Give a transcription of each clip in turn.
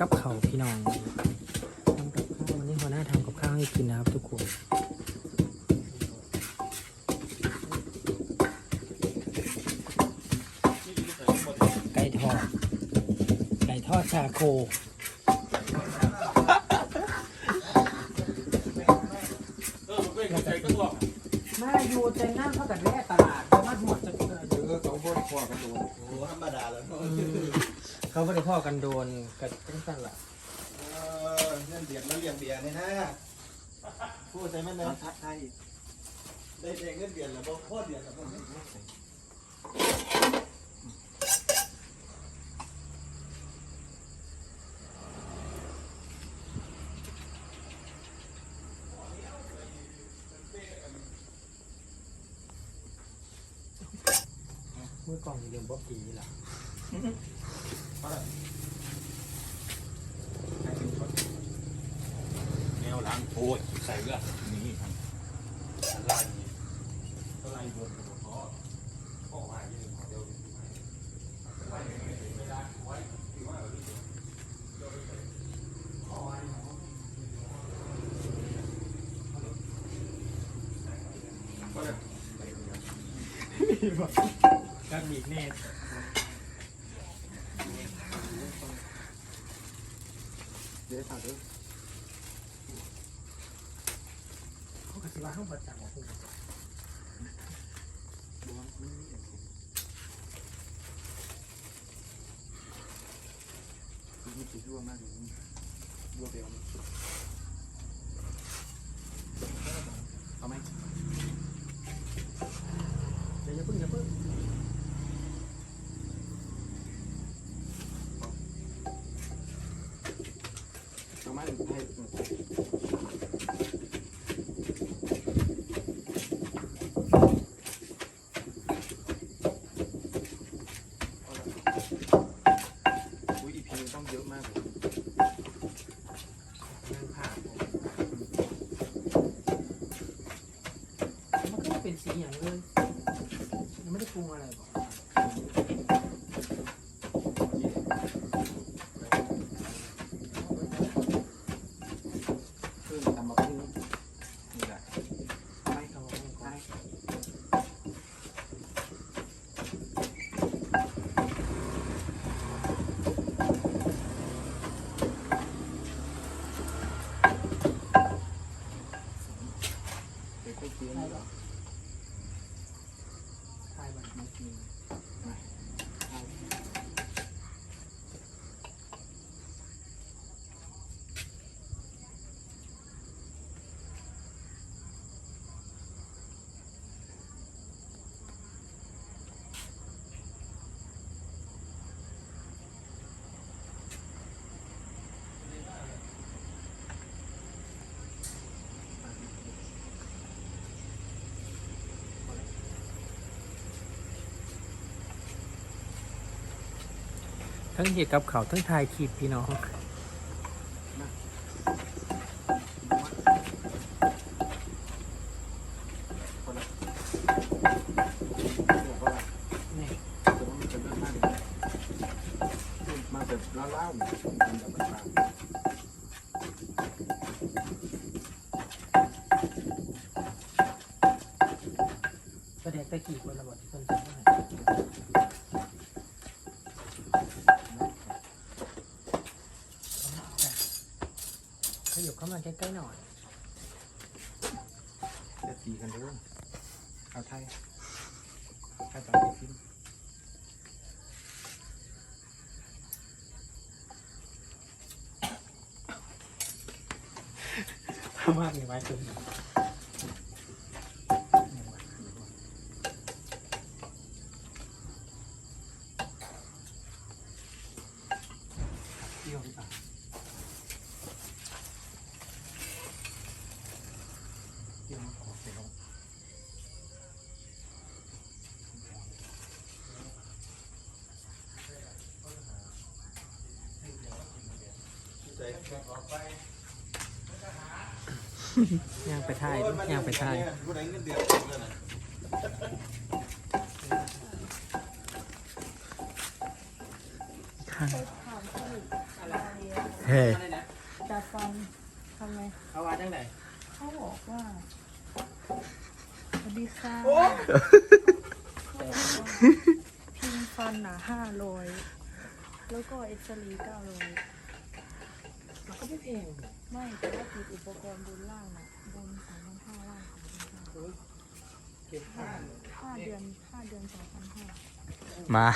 กับเขาวพี่น้องทำกับข้าววันนี้หัวหน้าทำกับข้าวให้กินนะครับทุกคนไก่ทอดไก่ทอดชาโคมาอยู่ใจนั่งเท่ากับแร่ตลาดเขามาหมดจะเกิดเออเขาบ่ได้พอกันโดนโอ้ธรรมดาแล้ว เขาไม่ได้พ่อกันโดนกับตั้งแต่ละเออเงินเดือนแล้วเลี้ยงเบียร์เนี่ยนะพูดใช่ไหมเนี่ยทักไทยได้ได้เงินเดือนแล้วบ่พอเดือนแล้วบ่เมื่อกล่องเดียวบ๊อบปีล่ะ แนวล้างโอ้ยใส่เลือดนี่ครับอะไรนี่อะไรโดนกระโดดคอพ่อว่าอยู่เดี๋ยวกันบีกแน่ เดี๋ยวถามดูเขาก็สิว่าห้องประจำของคุณมีสีรั่วมากเลยรั่วเบลเอาไหมเดี๋ยวอย่าเพิ่งอย่าเพิ่ง เอาไหมให้อุ้ยอีพีต้องเยอะมากเลย นั่งผ่ามันก็เป็น สีอย่างเลยยังไม่ได้ปรุงอะไรบอกเพิ่มตำมาพุ่งนี่แหละไม่เขาบอกไม่ใช่เด็กก็เคี้ยว ไปมากินไม่กินไม่ ทั้งเหตุกับเขาทั้งทายคลิปพี่น้องคนละเดี๋ยวก็ละนี่จะต้องจะเริ่มมากเลยมาแบบเล่าๆเนี่ยมันจะเป็นแบบประเด็นตะกี้คนระบาดที่คนจะได้ ขยับเข้ามาใกล้ๆหน่อยจะตีกันเรื่องเอาไทยไทยตอนไปฟิล์มถ้ามากมีไว้ตึง เที่ยวหรือเปล่าเที่ยวมาขอเสร็จแล้ว ย่างไปทายย่างไปทายผู้ใดเงินเดือนเลยนะข้างถามเขาอีกอะไรเฮ้จะฟังทำไงเขาว่าจังไหนเขาบอกว่าสวัสดีค่ะพิมพ์ฟันหนาห้าร้อยแล้วก็เอ็กซเรย์เก้าร้อย มันก็ไม่แพงไม่แต่ว่าติดอุปกรณ์บนล่างน่ะบนสามพันห้าล่างสามพันห้าเก็บผ้าห้าเดือนห้าเดือนสองพันห้ามา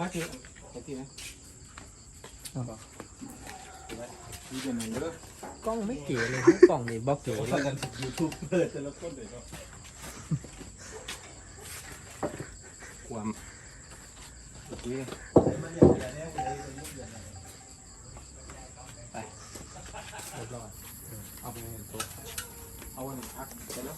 มาทีมาทีนะดีกันหนึ่งเด้อกล้องไม่เก๋เลยกล้องนี่บอกเก๋พากันยูทูบเปิดแต่ละคนเลยเนาะ ความโอเคมาเรียงเบียร์เนี่ยเลยเรียงเบียร์เนี่ยเรียบร้อยเอาไปโต๊ะเอาวันนี้พักไปแล้ว